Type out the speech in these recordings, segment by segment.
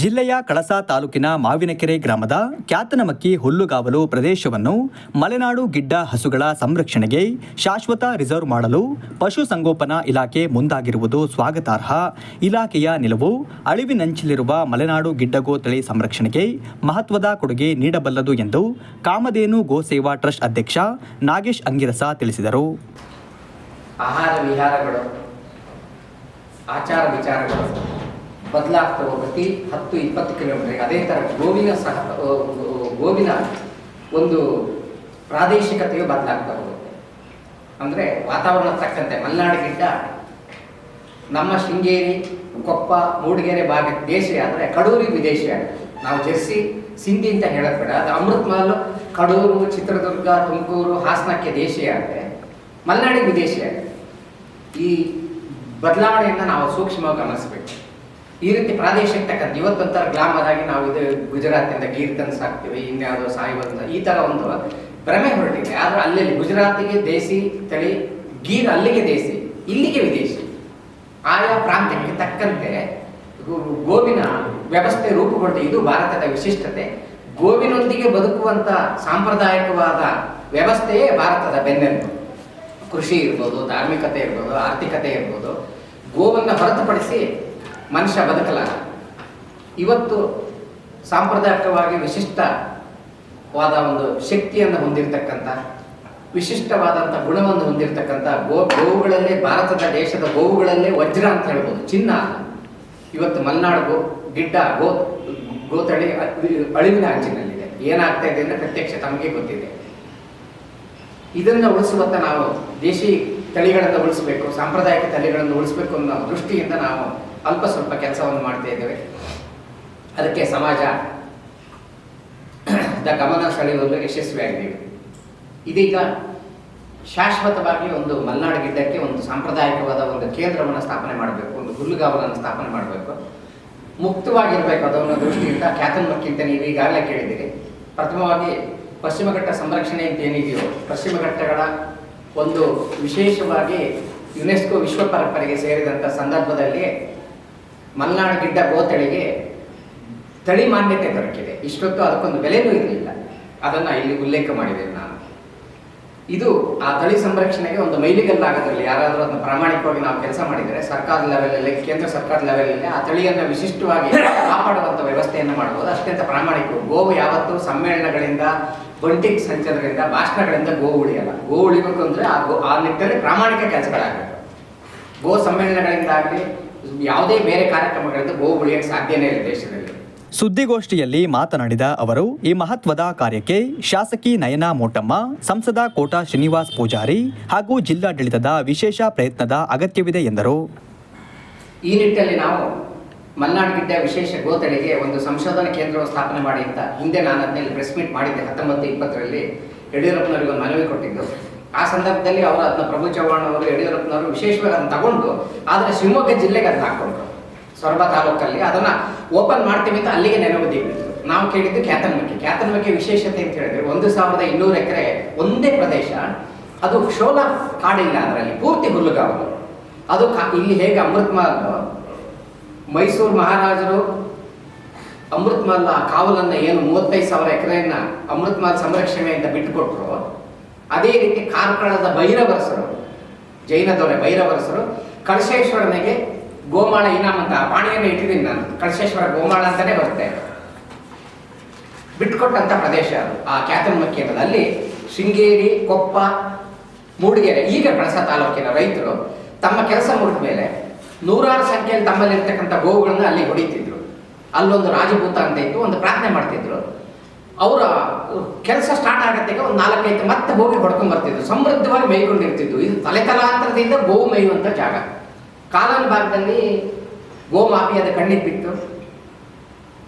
ಜಿಲ್ಲೆಯ ಕಳಸಾ ತಾಲೂಕಿನ ಮಾವಿನಕೆರೆ ಗ್ರಾಮದ ಕ್ಯಾತನಮಕ್ಕಿ ಹುಲ್ಲುಗಾವಲು ಪ್ರದೇಶವನ್ನು ಮಲೆನಾಡು ಗಿಡ್ಡ ಹಸುಗಳ ಸಂರಕ್ಷಣೆಗೆ ಶಾಶ್ವತ ರಿಸರ್ವ್ ಮಾಡಲು ಪಶುಸಂಗೋಪನಾ ಇಲಾಖೆ ಮುಂದಾಗಿರುವುದು ಸ್ವಾಗತಾರ್ಹ. ಇಲಾಖೆಯ ನಿಲುವು ಅಳಿವಿನಂಚಿಲಿರುವ ಮಲೆನಾಡು ಗಿಡ್ಡಗೋ ತಳಿ ಸಂರಕ್ಷಣೆಗೆ ಮಹತ್ವದ ಕೊಡುಗೆ ನೀಡಬಲ್ಲದು ಎಂದು ಕಾಮಧೇನು ಗೋ ಸೇವಾ ಟ್ರಸ್ಟ್ ಅಧ್ಯಕ್ಷ ನಾಗೇಶ್ ಅಂಗಿರಸ ತಿಳಿಸಿದರು. ಆಹಾರ ವಿಹಾರಗಳು, ಆಚಾರ ವಿಚಾರಗಳು. ಬದಲಾಗ್ತವೆ ಪ್ರತಿ ಹತ್ತು, ಇಪ್ಪತ್ತು ಕಿಲೋಮೀಟರ್. ಅದೇ ಥರ ಗೋವಿನ ಸಹ ಗೋವಿನ ಒಂದು ಪ್ರಾದೇಶಿಕತೆಯು ಬದಲಾಗ್ತಾ ಹೋಗುತ್ತೆ. ಅಂದರೆ ವಾತಾವರಣ ತಕ್ಕಂತೆ ಮಲೆನಾಡು ನಮ್ಮ ಶೃಂಗೇರಿ, ಕೊಪ್ಪ, ಮೂಡಿಗೆರೆ ಭಾಗಕ್ಕೆ ದೇಶಿ ಆದರೆ ಕಡೂರಿ ವಿದೇಶಿ ನಾವು ಜರ್ಸಿ, ಸಿಂಧಿ ಅಂತ ಹೇಳೋದು ಬೇಡ. ಅದು ಅಮೃತ್ ಮಹಲ್, ಕಡೂರು, ಚಿತ್ರದುರ್ಗ, ತುಮಕೂರು, ಹಾಸನಕ್ಕೆ ದೇಶಿ ಆಗುತ್ತೆ ಮಲೆನಾಡಿಗೆ ವಿದೇಶಿ ಈ ಬದಲಾವಣೆಯನ್ನು ನಾವು ಸೂಕ್ಷ್ಮವಾಗಿ ಗಮನಿಸಬೇಕು. ಈ ರೀತಿ ಪ್ರಾದೇಶಿಕ ತಕ್ಕಂಥ ಇವತ್ತೊಂಥರ ಗ್ಲಾಮರ್ ಆಗಿ ನಾವು ಇದು ಗುಜರಾತಿಂದ ಗೀರ್ ಸಾಕ್ತೀವಿ ಇನ್ಯಾವುದೋ ಸಾಯಿಬಂತ ಈ ಥರ ಒಂದು ಭ್ರಮೆ ಹೊರಟಿದೆ. ಆದರೆ ಅಲ್ಲಲ್ಲಿ ಗುಜರಾತಿಗೆ ದೇಸಿ ತಳಿ, ಗೀರ್ ಅಲ್ಲಿಗೆ ದೇಸಿ, ಇಲ್ಲಿಗೆ ವಿದೇಶಿ. ಆಯಾ ಪ್ರಾಂತ್ಯಕ್ಕೆ ತಕ್ಕಂತೆ ಗೋವಿನ ವ್ಯವಸ್ಥೆ ರೂಪುಗೊಂಡು ಇದು ಭಾರತದ ವಿಶಿಷ್ಟತೆ. ಗೋವಿನೊಂದಿಗೆ ಬದುಕುವಂತ ಸಾಂಪ್ರದಾಯಿಕವಾದ ವ್ಯವಸ್ಥೆಯೇ ಭಾರತದ ಬೆನ್ನೆಲುಬು. ಕೃಷಿ ಇರ್ಬೋದು, ಧಾರ್ಮಿಕತೆ ಇರ್ಬೋದು, ಆರ್ಥಿಕತೆ ಇರ್ಬೋದು, ಗೋವನ್ನು ಹೊರತುಪಡಿಸಿ ಮನುಷ್ಯ ಬದುಕಲ್ಲ. ಇವತ್ತು ಸಾಂಪ್ರದಾಯಿಕವಾಗಿ ವಿಶಿಷ್ಟವಾದ ಒಂದು ಶಕ್ತಿಯನ್ನು ಹೊಂದಿರತಕ್ಕಂಥ, ವಿಶಿಷ್ಟವಾದಂಥ ಗುಣವನ್ನು ಹೊಂದಿರತಕ್ಕಂಥ ಗೋ, ಗೋವುಗಳಲ್ಲೇ, ಭಾರತದ ದೇಶದ ಗೋವುಗಳಲ್ಲೇ ವಜ್ರ ಅಂತ ಹೇಳ್ಬೋದು. ಚಿನ್ನ ಇವತ್ತು ಮಲೆನಾಡು ಗೋ, ಗಿಡ್ಡ, ಗೋ, ಗೋತಳಿ ಅಳಿವಿನ ಅಂಚಿನಲ್ಲಿದೆ. ಏನಾಗ್ತಾ ಇದೆ ಅಂದರೆ ಪ್ರತ್ಯಕ್ಷ ತಮಗೆ ಗೊತ್ತಿದೆ. ಇದನ್ನು ಉಳಿಸುವತ್ತ ನಾವು ದೇಶಿ ತಳಿಗಳನ್ನು ಉಳಿಸಬೇಕು, ಸಾಂಪ್ರದಾಯಿಕ ತಳಿಗಳನ್ನು ಉಳಿಸಬೇಕು ಅನ್ನೋ ದೃಷ್ಟಿಯಿಂದ ನಾವು ಅಲ್ಪ ಸ್ವಲ್ಪ ಕೆಲಸವನ್ನು ಮಾಡ್ತಾ ಇದ್ದೇವೆ. ಅದಕ್ಕೆ ಸಮಾಜ ದ ಗಮನ ಸೆಳೆಯುವಲ್ಲಿ ಯಶಸ್ವಿಯಾಗಿದ್ದೀವಿ. ಇದೀಗ ಶಾಶ್ವತವಾಗಿ ಒಂದು ಮಲೆನಾಡು ಗಿಡ್ಡಕ್ಕೆ ಒಂದು ಸಾಂಪ್ರದಾಯಿಕವಾದ ಒಂದು ಕೇಂದ್ರವನ್ನು ಸ್ಥಾಪನೆ ಮಾಡಬೇಕು, ಒಂದು ಹುಲ್ಲುಗಾವಲನ್ನು ಸ್ಥಾಪನೆ ಮಾಡಬೇಕು. ಮುಕ್ತವಾಗಿರಬೇಕು ಅದನ್ನು ದೃಷ್ಟಿಯಿಂದ ಖ್ಯಾತನ್ಮಕ್ಕಿಂತ ನೀವು ಈಗಾಗಲೇ ಕೇಳಿದ್ದೀರಿ. ಪ್ರಥಮವಾಗಿ ಪಶ್ಚಿಮಘಟ್ಟ ಸಂರಕ್ಷಣೆ ಅಂತ ಏನಿದೆಯೋ ಪಶ್ಚಿಮಘಟ್ಟಗಳ ಒಂದು ವಿಶೇಷವಾಗಿ ಯುನೆಸ್ಕೋ ವಿಶ್ವ ಪರಂಪರೆಗೆ ಸೇರಿದಂಥ ಸಂದರ್ಭದಲ್ಲಿ ಮಲೆನಾಡು ಗಿಡ್ಡ ಗೋತಳಿಗೆ ತಳಿ ಮಾನ್ಯತೆ ದೊರಕಿದೆ. ಇಷ್ಟೊತ್ತು ಅದಕ್ಕೊಂದು ಬೆಲೆನೂ ಇರಲಿಲ್ಲ. ಅದನ್ನು ಇಲ್ಲಿ ಉಲ್ಲೇಖ ಮಾಡಿದ್ದೇನೆ ನಾನು. ಇದು ಆ ತಳಿ ಸಂರಕ್ಷಣೆಗೆ ಒಂದು ಮೈಲಿಗಲ್ಲಾಗೋದ್ರಲ್ಲಿ ಯಾರಾದರೂ ಅದನ್ನು ಪ್ರಾಮಾಣಿಕವಾಗಿ ನಾವು ಕೆಲಸ ಮಾಡಿದರೆ ಸರ್ಕಾರದ ಲೆವೆಲಲ್ಲಿ ಕೇಂದ್ರ ಸರ್ಕಾರದ ಲೆವೆಲಲ್ಲಿ ಆ ತಳಿಯನ್ನು ವಿಶಿಷ್ಟವಾಗಿ ಕಾಪಾಡುವಂಥ ವ್ಯವಸ್ಥೆಯನ್ನು ಮಾಡ್ಬೋದು ಅತ್ಯಂತ ಪ್ರಾಮಾಣಿಕ ಗೋವು ಯಾವತ್ತೂ ಸಮ್ಮೇಳನಗಳಿಂದ, ಬಂಟಿಂಗ್ ಸಂಚಲನಗಳಿಂದ, ಭಾಷಣಗಳಿಂದ ಗೋ ಉಳಿಯಲ್ಲ. ಗೋ ಉಳಿಬೇಕು ಅಂದರೆ ಆ ಗೋ ಆ ನಿಟ್ಟಿನಲ್ಲಿ ಪ್ರಾಮಾಣಿಕ ಕೆಲಸಗಳಾಗಬೇಕು. ಗೋ ಸಮ್ಮೇಳನಗಳಿಂದಾಗಲಿ ಯಾವುದೇ ಬೇರೆ ಕಾರ್ಯಕ್ರಮಗಳಿಂದ ಗೋವು ಉಳಿಯಕ್ಕೆ ಸಾಧ್ಯನೇ ಇಲ್ಲ ದೇಶದಲ್ಲಿ. ಸುದ್ದಿಗೋಷ್ಠಿಯಲ್ಲಿ ಮಾತನಾಡಿದ ಅವರು ಈ ಮಹತ್ವದ ಕಾರ್ಯಕ್ಕೆ ಶಾಸಕಿ ನಯನಾ ಮೋಟಮ್ಮ ಸಂಸದ ಕೋಟಾ ಶ್ರೀನಿವಾಸ್ ಪೂಜಾರಿ ಹಾಗೂ ಜಿಲ್ಲಾಡಳಿತದ ವಿಶೇಷ ಪ್ರಯತ್ನದ ಅಗತ್ಯವಿದೆ ಎಂದರು. ಈ ನಿಟ್ಟಿನಲ್ಲಿ ನಾವು ಮಲ್ನಾಡ್ ಗಿಡ್ಡ ವಿಶೇಷ ಗೋತಳಿಗೆ ಒಂದು ಸಂಶೋಧನಾ ಕೇಂದ್ರವನ್ನು ಸ್ಥಾಪನೆ ಮಾಡಿ ಅಂತ ಹಿಂದೆ ನಾನು ಅದನ್ನಲ್ಲಿ ಪ್ರೆಸ್ ಮೀಟ್ ಮಾಡಿದ್ದೆ ಹತ್ತೊಂಬತ್ತು ಇಪ್ಪತ್ತರಲ್ಲಿ ಯಡಿಯೂರಪ್ಪನವರಿಗೆ ಒಂದು ಮನವಿ ಕೊಟ್ಟಿದ್ದು. ಆ ಸಂದರ್ಭದಲ್ಲಿ ಅವರು ಅದನ್ನ ಪ್ರಭು ಚವ್ಹಾಣ್ ಅವರು, ಯಡಿಯೂರಪ್ಪನವರು ವಿಶೇಷವಾಗಿ ಅದನ್ನ ತಗೊಂಡು ಆದರೆ ಶಿವಮೊಗ್ಗ ಜಿಲ್ಲೆಗೆ ಅದನ್ನ ಹಾಕೊಂಡ್ರು ಸೊರಬ ತಾಲೂಕಲ್ಲಿ ಅದನ್ನ ಓಪನ್ ಮಾಡ್ತೀವಿ ಅಂತ ಅಲ್ಲಿಗೆ ನೆನಪು ನಾವು ಕೇಳಿದ್ದು ಖ್ಯಾತನ್ಮಕ್ಕೆ. ಖ್ಯಾತನ್ಮಕ್ಕೆ ವಿಶೇಷತೆ ಅಂತ ಹೇಳಿದ್ರೆ ಒಂದು ಸಾವಿರದ ಇನ್ನೂರು ಎಕರೆ ಒಂದೇ ಪ್ರದೇಶ. ಅದು ಕ್ಷೋಲ ಕಾಡಿಲ್ಲ ಅದರಲ್ಲಿ, ಪೂರ್ತಿ ಹುಲ್ಲುಗಾವಲು. ಅದು ಇಲ್ಲಿ ಹೇಗೆ ಅಮೃತ್ ಮಹಲ್, ಮೈಸೂರು ಮಹಾರಾಜರು ಅಮೃತ್ ಮಹಲ್ ಕಾವಲನ್ನ ಏನು ಮೂವತ್ತೈದು ಸಾವಿರ ಎಕರೆಯನ್ನ ಅಮೃತ್ ಮಹಲ್ ಸಂರಕ್ಷಣೆ ಅಂತ ಬಿಟ್ಟುಕೊಟ್ರು ಅದೇ ರೀತಿ ಕಾರ್ಕಳದ ಭೈರವರಸರು, ಜೈನದವರೇ ಭೈರವರಸರು, ಕಳಶೇಶ್ವರನಿಗೆ ಗೋಮಾಳ ಇನಾಮ್ ಅಂತ ಪಾಣಿಯನ್ನು ಇಟ್ಟಿದ್ದೀನಿ ನಾನು. ಕಳಶೇಶ್ವರ ಗೋಮಾಳ ಅಂತಾನೆ ಬರುತ್ತೆ. ಬಿಟ್ಕೊಟ್ಟಂತ ಪ್ರದೇಶ ಅದು. ಆ ಅನ್ನೋದು ಶೃಂಗೇರಿ, ಕೊಪ್ಪ, ಮೂಡಿಗೆರೆ, ಈಗ ಕಳಸ ತಾಲೂಕಿನ ರೈತರು ತಮ್ಮ ಕೆಲಸ ಮುಗಿದ ಮೇಲೆ ನೂರಾರು ಸಂಖ್ಯೆಯಲ್ಲಿ ತಮ್ಮಲ್ಲಿರ್ತಕ್ಕಂಥ ಗೋವುಗಳನ್ನ ಅಲ್ಲಿ ಹೊಡಿತಿದ್ರು. ಅಲ್ಲೊಂದು ರಾಜಭೂತ ಅಂತ ಇತ್ತು, ಒಂದು ಪ್ರಾರ್ಥನೆ ಮಾಡ್ತಿದ್ರು. ಅವರ ಕೆಲಸ ಸ್ಟಾರ್ಟ್ ಆಗತ್ತೆಗೆ ಒಂದು ನಾಲ್ಕೈದು ಮತ್ತೆ ಹೋಗಿ ಹೊಡ್ಕೊಂಡ್ ಬರ್ತಿದ್ರು. ಸಮೃದ್ಧವಾಗಿ ಮೇಯ್ಕೊಂಡಿರ್ತಿದ್ರು. ಇದು ತಲೆ ತಲಾಂತರದಿಂದ ಗೋವು ಮೇಯುವಂಥ ಜಾಗ. ಕಾಲನ್ ಭಾಗದಲ್ಲಿ ಗೋಮಾಪಿ ಅದು ಕಣ್ಣಿಗೆ ಬಿತ್ತು.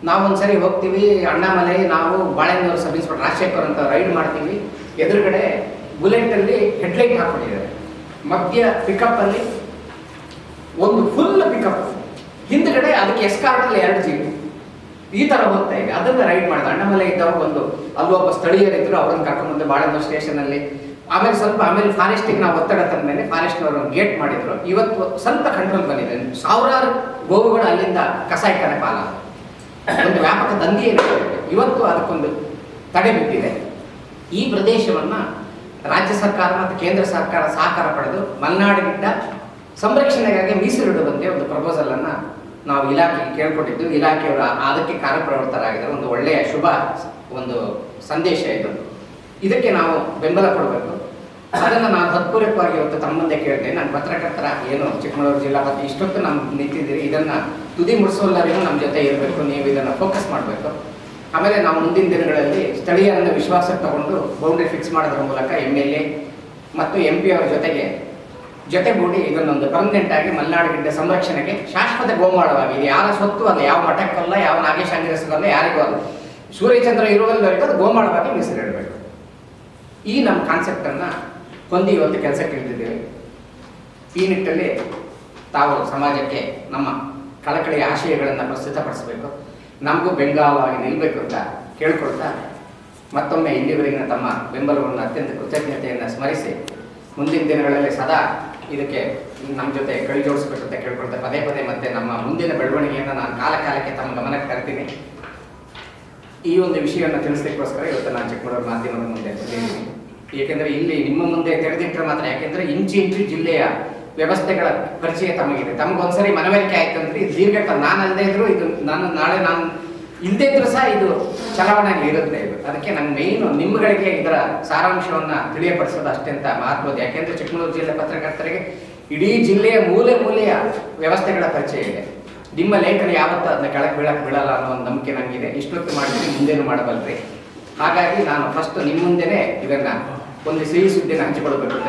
ನಾವೊಂದ್ಸರಿ ಹೋಗ್ತೀವಿ, ಅಣ್ಣಾಮಲೆ, ನಾವು ಬಾಳೆಹಣ್ಣೂರು ಸಬ್ ಇನ್ಸ್ಪೆಕ್ಟರ್ ರಾಜಶೇಖರ್ ಅಂತ ರೈಡ್ ಮಾಡ್ತೀವಿ. ಎದುರುಗಡೆ ಬುಲೆಟಲ್ಲಿ ಹೆಡ್ಲೈಟ್ ಹಾಕೊಂಡಿದ್ದಾರೆ. ಮಧ್ಯ ಪಿಕಪ್ ಅಲ್ಲಿ ಒಂದು ಫುಲ್ ಪಿಕಪ್ ಹಿಂದ್ಗಡೆ ಅದಕ್ಕೆ ಎಸ್ಕಾರ್ಟಲ್ಲಿ ಎರಡು ಜೀಪ್. ಈ ತರ ಹೋಗ್ತಾ ಇದೆ. ಅದನ್ನ ರೈಡ್ ಮಾಡಿದ. ಅಣ್ಣಮಲೆ ಇದ್ದವಾಗ ಒಂದು ಅಲ್ಲೊಬ್ಬ ಸ್ಥಳೀಯರಿದ್ರು, ಅವ್ರನ್ನ ಕರ್ಕೊಂಡ್ಬಂದು ಬಾಳೆಹಣ್ಣು ಸ್ಟೇಷನ್ ಅಲ್ಲಿ. ಆಮೇಲೆ ಸ್ವಲ್ಪ, ಆಮೇಲೆ ಫಾರೆಸ್ಟಿಗೆ ನಾವು ಒತ್ತಡ ತಂದ ಮೇಲೆ ಫಾರೆಸ್ಟ್ನವರು ಗೇಟ್ ಮಾಡಿದ್ರು. ಇವತ್ತು ಸ್ವಂತ ಕಂಟ್ರೋಲ್ ಬಂದಿದೆ. ಸಾವಿರಾರು ಗೋವುಗಳು ಅಲ್ಲಿಂದ ಕಸಾಯಿಖಾನೆ ಪಾಲ. ಒಂದು ವ್ಯಾಪಕ ದಂಧಿ ಇವತ್ತು ಅದಕ್ಕೊಂದು ತಡೆ ಬಿಟ್ಟಿದೆ ಈ ಪ್ರದೇಶವನ್ನು ರಾಜ್ಯ ಸರ್ಕಾರ ಮತ್ತು ಕೇಂದ್ರ ಸರ್ಕಾರ ಸಹಕಾರ ಪಡೆದು ಮಲೆನಾಡಿನಿಂದ ಸಂರಕ್ಷಣೆಗಾಗಿ ಮೀಸಲಿಡುವಂತೆ ಒಂದು ಪ್ರಪೋಸಲನ್ನು ನಾವು ಇಲಾಖೆಗೆ ಕೇಳ್ಕೊಟ್ಟಿದ್ದು ಇಲಾಖೆಯವರು ಅದಕ್ಕೆ ಕಾರ್ಯಪ್ರವೃತ್ತರಾಗಿದ್ದಾರೆ. ಒಂದು ಒಳ್ಳೆಯ ಶುಭ ಒಂದು ಸಂದೇಶ ಇದು. ಇದಕ್ಕೆ ನಾವು ಬೆಂಬಲ ಕೊಡಬೇಕು. ಅದನ್ನು ನಾನು ಹತ್ಪೂರ್ವಕವಾಗಿ ಇವತ್ತು ತಮ್ಮ ಮುಂದೆ ಕೇಳ್ತೇನೆ ನಾನು ಪತ್ರಕರ್ತರ ಏನು ಚಿಕ್ಕಮಗಳೂರು ಜಿಲ್ಲಾ ಮತ್ತು ಇಷ್ಟೊತ್ತು ನಮ್ಮ ನಿಂತಿದ್ದೀರಿ. ಇದನ್ನು ತುದಿ ಮುಡಿಸೋಲ್ಲರಿಗೂ ನಮ್ಮ ಜೊತೆ ಇರಬೇಕು. ನೀವು ಇದನ್ನು ಫೋಕಸ್ ಮಾಡಬೇಕು. ಆಮೇಲೆ ನಾವು ಮುಂದಿನ ದಿನಗಳಲ್ಲಿ ಸ್ಥಳೀಯರನ್ನು ವಿಶ್ವಾಸಕ್ಕೆ ತಗೊಂಡು ಬೌಂಡ್ರಿ ಫಿಕ್ಸ್ ಮಾಡೋದ್ರ ಮೂಲಕ ಎಂ ಎಲ್ ಎ ಮತ್ತು ಎಂ ಪಿ ಅವರ ಜೊತೆಗೆ ಜೊತೆಗೂಡಿ ಇದನ್ನೊಂದು ಪರ್ಮನೆಂಟ್ ಆಗಿ ಮಲೆನಾಡು ಗಿಡ್ಡ ಸಂರಕ್ಷಣೆಗೆ ಶಾಶ್ವತ ಗೋಮಾಳವಾಗಿ ಇದು ಯಾರ ಸ್ವತ್ತು ಅಲ್ಲ, ಯಾವ ಮಠಕ್ಕಲ್ಲ ಯಾವ ನಾಗೇಶ್ ಯಾರಿಗೂ ಅಲ್ಲ. ಸೂರ್ಯಚಂದ್ರ ಇರುವಲ್ಲಿವರೆಗೂ ಅದು ಗೋಮಾಳವಾಗಿ ಮೀಸಲಿಡಬೇಕು ಈ ನಮ್ಮ ಕಾನ್ಸೆಪ್ಟನ್ನು ಹೊಂದಿ ಇವತ್ತು ಕೆಲಸಕ್ಕೆ ಇಳಿದಿದ್ದೇವೆ ಈ ನಿಟ್ಟಲ್ಲಿ ತಾವು ಸಮಾಜಕ್ಕೆ ನಮ್ಮ ಕಳಕಳಿಯ ಆಶಯಗಳನ್ನು ಪ್ರಸ್ತುತಪಡಿಸಬೇಕು. ನಮಗೂ ಬೆಂಗಾವಾಗಿ ನಿಲ್ಲಬೇಕು ಅಂತ ಕೇಳ್ಕೊಳ್ತಾ ಮತ್ತೊಮ್ಮೆ ಇಲ್ಲಿವರೆಗಿನ ತಮ್ಮ ಬೆಂಬಲವನ್ನು, ಅತ್ಯಂತ ಕೃತಜ್ಞತೆಯನ್ನು ಸ್ಮರಿಸಿ ಮುಂದಿನ ದಿನಗಳಲ್ಲಿ ಸದಾ ಇದಕ್ಕೆ ನಮ್ಮ ಜೊತೆ ಕೈ ಜೋಡಿಸ್ಬೇಕು ಅಂತ ಕೇಳ್ಕೊಳ್ತಾ ಪದೇ ಪದೇ ಮತ್ತೆ ನಮ್ಮ ಮುಂದಿನ ಬೆಳವಣಿಗೆಯನ್ನು ನಾನು ಕಾಲ ಕಾಲಕ್ಕೆ ತಮ್ಮ ಗಮನಕ್ಕೆ ತರ್ತೀನಿ. ಈ ಒಂದು ವಿಷಯವನ್ನು ತಿಳಿಸ್ಲಿಕ್ಕೋಸ್ಕರ ಇವತ್ತು ನಾನು ಚಿಕ್ಕಮಗಳೂರು ಮಾಧ್ಯಮದ ಮುಂದೆ ಬಂದಿದ್ದೀನಿ ಏಕೆಂದರೆ ಇಲ್ಲಿ ನಿಮ್ಮ ಮುಂದೆ ತೆರೆದಿಟ್ಟರೆ ಮಾತ್ರ ಯಾಕೆಂದರೆ ಇಂಚಿ ಇಂಚು ಜಿಲ್ಲೆಯ ವ್ಯವಸ್ಥೆಗಳ ಪರಿಚಯ ತಮಗಿದೆ. ತಮಗೊಂದ್ಸರಿ ಮನವರಿಕೆ ಆಯ್ತು ಅಂದ್ರೆ ದೀರ್ಘಕಾಲ ನಾನು ಅಲ್ಲದೆ ಇದ್ರು ಇದು ನಾನು ನಾಳೆ ನಾನು ಇಲ್ಲದೇ ಇದ್ರೂ ಸಹ ಇದು ಚಲಾವಣೆಯಲ್ಲಿ ಇರುತ್ತೆ. ಅದಕ್ಕೆ ನಂಗೆ ಮೇಯ್ನು ನಿಮ್ಮಗಳಿಗೆ ಇದರ ಸಾರಾಂಶವನ್ನು ತಿಳಿಯಪಡಿಸೋದು ಅತ್ಯಂತ ಮಹತ್ವದ ಯಾಕೆಂದ್ರೆ ಚಿಕ್ಕಮಗಳೂರು ಜಿಲ್ಲೆ ಪತ್ರಕರ್ತರಿಗೆ ಇಡೀ ಜಿಲ್ಲೆಯ ಮೂಲೆ ಮೂಲೆಯ ವ್ಯವಸ್ಥೆಗಳ ಪರಿಚಯ ಇದೆ. ನಿಮ್ಮ ಲೇಖನ ಯಾವತ್ತೂ ಅದನ್ನ ಕೆಳಗೆ ಬೀಳಕ್ಕೆ ಬೀಳಲ್ಲ ಅನ್ನೋ ಒಂದು ನಂಬಿಕೆ ನನಗಿದೆ ಇಷ್ಟೊತ್ತು ಮಾಡಿದ್ರೆ ಮುಂದೇನು ಮಾಡಬಲ್ರಿ? ಹಾಗಾಗಿ ನಾನು ಫಸ್ಟ್ ನಿಮ್ಮ ಮುಂದೆನೇ ಇದನ್ನ ಒಂದು ಸಿಹಿ ಸುದ್ದಿನ ಹಂಚಿಕೊಳ್ಬೇಕು ಅಂತ